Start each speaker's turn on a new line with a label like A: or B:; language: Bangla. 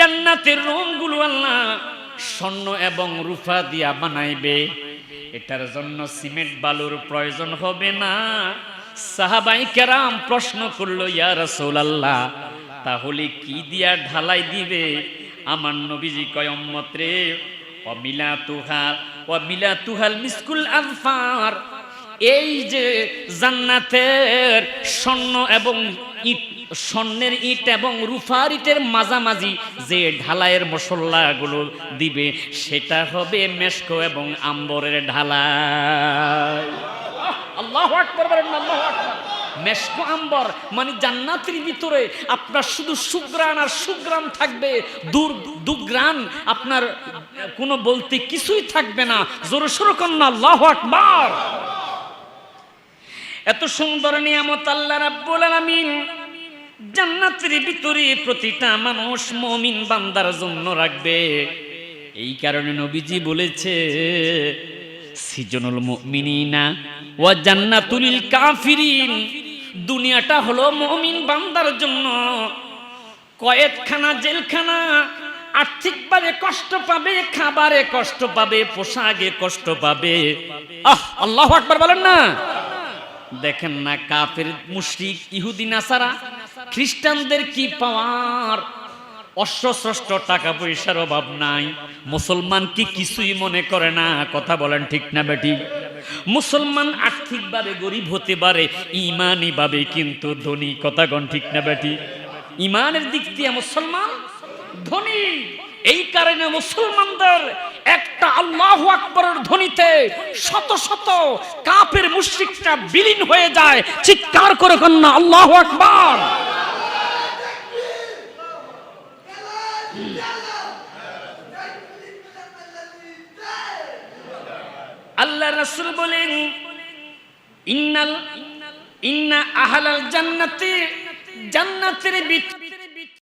A: জান্নাতের রুমগুলো আল্লাহ স্বর্ণ এবং রূপা দিয়া বানাইবে। এটার জন্য সিমেন্ট বালুর প্রয়োজন হবে না। সাহাবাই কেরাম প্রশ্ন করল, ইয়া রাসূলুল্লাহ, তাহলে কি দিয়া ঢালাই দিবে? আমার নবীজি কয়ম্মত রে অমিলা তুহার অমিলা তুহাল মিসকুল আনফার এই যে জান্নাতের স্বর্ণ এবং ইট, স্বর্ণের ইট এবং রুফার ইটের মাঝামাঝি যে ঢালাইয়ের মশলাগুলো দিবে, সেটা হবে মেশকো এবং আম্বরের ঢালাই। আল্লাহ মেশকো, আম্বর মানে জান্নাতের ভিতরে আপনার শুধু সুগ্রাণ আর সুগ্রাম থাকবে, দূর দুগ্রাণ আপনার কোনো বলতে কিছুই থাকবে না। জোরে সরো কন্যা আল্লাহ আকবার। এত সুন্দর নিয়ামত আল্লাহ রাব্বুল আলামিন জান্নাতের ভিতরে প্রতিটা মানুষ মমিন বান্দার জন্য রাখবে। এই কারণে নবীজি বলেছে, সিজনুল মুমিনিনা ওয়া জান্নাতুল কাফিরিন। দুনিয়াটা হলো মমিন বান্দার জন্য। কয়েদখানা জেলখানা আর্থিকভাবে কষ্ট পাবে, খাবারে কষ্ট পাবে, পোশাকে কষ্ট পাবে। আহ, আল্লাহ আকবার বলেন না। দেখেন না কাফের মুশরিক, ইহুদি, নাসারা, খ্রিস্টানদের কি পাওয়ার? অশ্বশ্রেষ্ঠ টাকা পয়সার অভাব নাই। মুসলমান কি কিছুই মনে করে না? কথা বলেন ঠিক না বেটি? মুসলমান আর্থিকভাবে গরিব হতে পারে ইমানি ভাবে কিন্তু ধনী। কথা কথাগণ ঠিক না বেটি? ইমানের দিক দিয়ে মুসলমান ধনী। এই কারণে মুসলমানদের একটা আল্লাহ আকবরের ধ্বনিতে শত শত কাপের মুশরিকটা বিলীন হয়ে যায়। চিৎকার করে কন্যা আল্লাহ আকবার! আল্লাহ রাসূল বলেন, ইন্নাল, ইন্না আহলাল জান্নাতি, জান্নাতের ভিতর